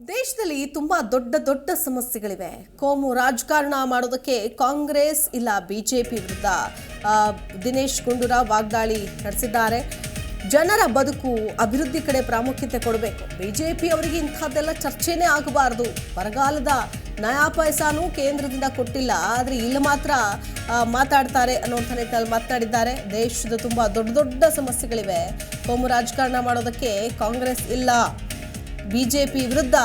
ದೇಶದಲ್ಲಿ ತುಂಬಾ ದೊಡ್ಡ ದೊಡ್ಡ ಸಮಸ್ಯೆಗಳಿವೆ. ಕೋಮು ರಾಜಕಾರಣ ಮಾಡೋದಕ್ಕೆ ಕಾಂಗ್ರೆಸ್ ಇಲ್ಲ ಬಿಜೆಪಿ ವಿರುದ್ಧ. ದಿನೇಶ್ ಗುಂಡೂರಾವ್ ವಾಗ್ದಾಳಿ ನಡೆಸಿದ್ದಾರೆ. ಜನರ ಬದುಕು ಅಭಿವೃದ್ಧಿ ಕಡೆ ಪ್ರಾಮುಖ್ಯತೆ ಕೊಡಬೇಕು. ಬಿಜೆಪಿ ಅವರಿಗೆ ಇಂಥದ್ದೆಲ್ಲ ಚರ್ಚೆನೇ ಆಗಬಾರದು. ಬರಗಾಲದ ನಯಾ ಪೈಸಾನು ಕೇಂದ್ರದಿಂದ ಕೊಟ್ಟಿಲ್ಲ. ಆದರೆ ಇಲ್ಲಿ ಮಾತ್ರ ಮಾತಾಡ್ತಾರೆ ಅನ್ನುವಂಥ ನಿಟ್ಟಿನಲ್ಲಿ ಮಾತನಾಡಿದ್ದಾರೆ ದೇಶದ ತುಂಬ ದೊಡ್ಡ ದೊಡ್ಡ ಸಮಸ್ಯೆಗಳಿವೆ. ಕೋಮು ರಾಜಕಾರಣ ಮಾಡೋದಕ್ಕೆ ಕಾಂಗ್ರೆಸ್ ಇಲ್ಲ. ಬಿಜೆಪಿ ವಿರುದ್ಧ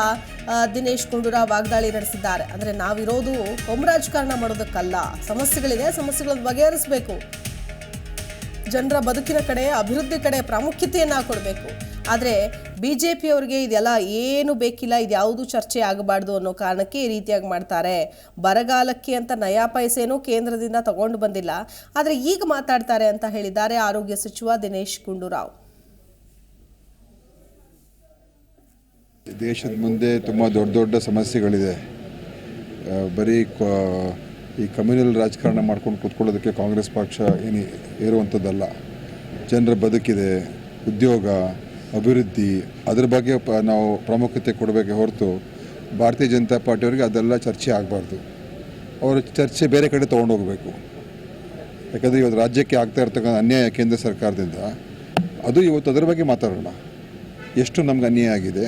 ದಿನೇಶ್ ಗುಂಡೂರಾವ್ ವಾಗ್ದಾಳಿ ನಡೆಸಿದ್ದಾರೆ. ಅಂದ್ರೆ ನಾವಿರೋದು ಹೋಮ್ ರಾಜಕಾರಣ ಮಾಡೋದಕ್ಕಲ್ಲ. ಸಮಸ್ಯೆಗಳಿದೆ, ಸಮಸ್ಯೆಗಳನ್ನು ಬಗೆಹರಿಸಬೇಕು. ಜನರ ಬದುಕಿನ ಕಡೆ, ಅಭಿವೃದ್ಧಿ ಕಡೆ ಪ್ರಾಮುಖ್ಯತೆಯನ್ನ ಕೊಡಬೇಕು. ಆದರೆ ಬಿ ಜೆ ಅವರಿಗೆ ಇದೆಲ್ಲ ಏನು ಬೇಕಿಲ್ಲ ಇದ್ಯಾವುದು ಚರ್ಚೆ ಆಗಬಾರ್ದು ಅನ್ನೋ ಕಾರಣಕ್ಕೆ ಈ ರೀತಿಯಾಗಿ ಮಾಡ್ತಾರೆ. ಬರಗಾಲಕ್ಕೆ ಅಂತ ನಯಾ ಪೈಸೆನೂ ಕೇಂದ್ರದಿಂದ ತಗೊಂಡು ಬಂದಿಲ್ಲ. ಆದರೆ ಈಗ ಮಾತಾಡ್ತಾರೆ ಅಂತ ಹೇಳಿದ್ದಾರೆ ಆರೋಗ್ಯ ಸಚಿವ ದಿನೇಶ್ ಗುಂಡೂರಾವ್. ದೇಶದ ಮುಂದೆ ತುಂಬ ದೊಡ್ಡ ದೊಡ್ಡ ಸಮಸ್ಯೆಗಳಿದೆ. ಬರೀ ಈ ಕಮ್ಯುನಲ್ ರಾಜಕಾರಣ ಮಾಡ್ಕೊಂಡು ಕೂತ್ಕೊಳ್ಳೋದಕ್ಕೆ ಕಾಂಗ್ರೆಸ್ ಪಕ್ಷ ಏನು, ಏರುವಂಥದ್ದಲ್ಲ. ಜನರ ಬದುಕಿದೆ, ಉದ್ಯೋಗ, ಅಭಿವೃದ್ಧಿ, ಅದ್ರ ಬಗ್ಗೆ ನಾವು ಪ್ರಾಮುಖ್ಯತೆ ಕೊಡಬೇಕೆ ಹೊರತು ಭಾರತೀಯ ಜನತಾ ಪಾರ್ಟಿಯವರಿಗೆ ಅದೆಲ್ಲ ಚರ್ಚೆ ಆಗಬಾರ್ದು. ಅವರ ಚರ್ಚೆ ಬೇರೆ ಕಡೆ ತೊಗೊಂಡೋಗ್ಬೇಕು ಯಾಕಂದರೆ ಇವತ್ತು ರಾಜ್ಯಕ್ಕೆ ಆಗ್ತಾ ಇರ್ತಕ್ಕಂಥ ಅನ್ಯಾಯ ಕೇಂದ್ರ ಸರ್ಕಾರದಿಂದ, ಅದು ಇವತ್ತು ಅದರ ಬಗ್ಗೆ ಮಾತಾಡೋಣ. ಎಷ್ಟು ನಮ್ಗೆ ಅನ್ಯಾಯ ಆಗಿದೆ?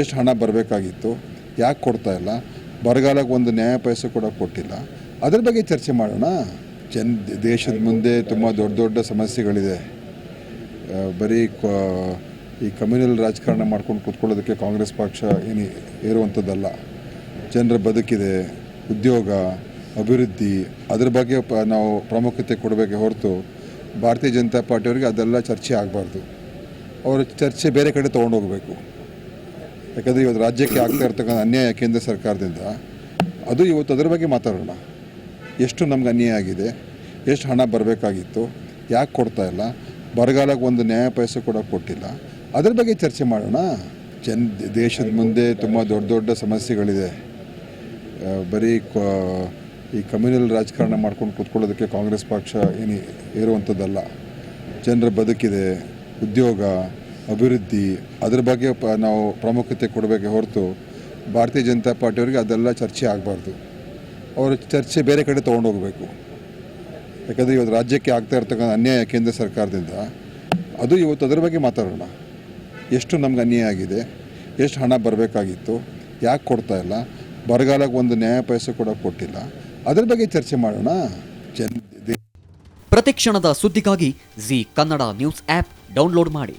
ಎಷ್ಟು ಹಣ ಬರಬೇಕಾಗಿತ್ತು, ಯಾಕೆ ಕೊಡ್ತಾ ಇಲ್ಲ, ಬರಗಾಲಕ್ಕೆ ಒಂದು ನ್ಯಾಯ ಪೈಸೆ ಕೂಡ ಕೊಟ್ಟಿಲ್ಲ. ಅದ್ರ ಬಗ್ಗೆ ಚರ್ಚೆ ಮಾಡೋಣ. ಜನ್ ದೇಶದ ಮುಂದೆ ತುಂಬ ದೊಡ್ಡ ದೊಡ್ಡ ಸಮಸ್ಯೆಗಳಿದೆ. ಬರೀ ಈ ಕಮ್ಯುನಲ್ ರಾಜಕಾರಣ ಮಾಡ್ಕೊಂಡು ಕೂತ್ಕೊಳ್ಳೋದಕ್ಕೆ ಕಾಂಗ್ರೆಸ್ ಪಕ್ಷ ಏನು ಇರುವಂಥದ್ದಲ್ಲ ಜನರ ಬದುಕಿದೆ, ಉದ್ಯೋಗ, ಅಭಿವೃದ್ಧಿ, ಅದ್ರ ಬಗ್ಗೆ ನಾವು ಪ್ರಾಮುಖ್ಯತೆ ಕೊಡಬೇಕೆ ಹೊರತು ಭಾರತೀಯ ಜನತಾ ಪಾರ್ಟಿಯವರಿಗೆ ಅದೆಲ್ಲ ಚರ್ಚೆ ಆಗಬಾರ್ದು. ಅವರ ಚರ್ಚೆ ಬೇರೆ ಕಡೆ ತೊಗೊಂಡೋಗ್ಬೇಕು. ಯಾಕಂದರೆ ಇವತ್ತು ರಾಜ್ಯಕ್ಕೆ ಆಗ್ತಾ ಇರ್ತಕ್ಕಂಥ ಅನ್ಯಾಯ ಕೇಂದ್ರ ಸರ್ಕಾರದಿಂದ, ಅದು ಇವತ್ತು ಅದರ ಬಗ್ಗೆ ಮಾತಾಡೋಣ. ಎಷ್ಟು ನಮ್ಗೆ ಅನ್ಯಾಯ ಆಗಿದೆ, ಎಷ್ಟು ಹಣ ಬರಬೇಕಾಗಿತ್ತು, ಯಾಕೆ ಕೊಡ್ತಾ ಇಲ್ಲ, ಬರಗಾಲಕ್ಕೆ ಒಂದು ನ್ಯಾಯ ಪೈಸೆ ಕೂಡ ಕೊಟ್ಟಿಲ್ಲ, ಅದ್ರ ಬಗ್ಗೆ ಚರ್ಚೆ ಮಾಡೋಣ. ಜನ್ ದೇಶದ ಮುಂದೆ ತುಂಬ ದೊಡ್ಡ ದೊಡ್ಡ ಸಮಸ್ಯೆಗಳಿದೆ. ಬರೀ ಈ ಕಮ್ಯುನಲ್ ರಾಜಕಾರಣ ಮಾಡ್ಕೊಂಡು ಕೂತ್ಕೊಳ್ಳೋದಕ್ಕೆ ಕಾಂಗ್ರೆಸ್ ಪಕ್ಷ ಏನು ಇರುವಂಥದ್ದಲ್ಲ ಜನರ ಬದುಕಿದೆ, ಉದ್ಯೋಗ ಅಭಿವೃದ್ಧಿ, ಅದರ ಬಗ್ಗೆ ನಾವು ಪ್ರಾಮುಖ್ಯತೆ ಕೊಡಬೇಕೆ ಹೊರತು ಭಾರತೀಯ ಜನತಾ ಪಾರ್ಟಿಯವರಿಗೆ ಅದೆಲ್ಲ ಚರ್ಚೆ ಆಗಬಾರ್ದು. ಅವರು ಚರ್ಚೆ ಬೇರೆ ಕಡೆ ತೊಗೊಂಡೋಗ್ಬೇಕು ಯಾಕಂದರೆ ಇವತ್ತು ರಾಜ್ಯಕ್ಕೆ ಆಗ್ತಾ ಇರ್ತಕ್ಕಂಥ ಅನ್ಯಾಯ ಕೇಂದ್ರ ಸರ್ಕಾರದಿಂದ ಅದು ಇವತ್ತು ಅದರ ಬಗ್ಗೆ ಮಾತಾಡೋಣ. ಎಷ್ಟು ನಮ್ಗೆ ಅನ್ಯಾಯ ಆಗಿದೆ, ಎಷ್ಟು ಹಣ ಬರಬೇಕಾಗಿತ್ತು, ಯಾಕೆ ಕೊಡ್ತಾ ಇಲ್ಲ, ಬರಗಾಲಕ್ಕೆ ಒಂದು ನ್ಯಾಯ ಪೈಸೆ ಕೂಡ ಕೊಟ್ಟಿಲ್ಲ, ಅದರ ಬಗ್ಗೆ ಚರ್ಚೆ ಮಾಡೋಣ. ಜನ ಪ್ರತಿಕ್ಷಣದ ಸುದ್ದಿಗಾಗಿ Zee Kannada news app download ಮಾಡಿ.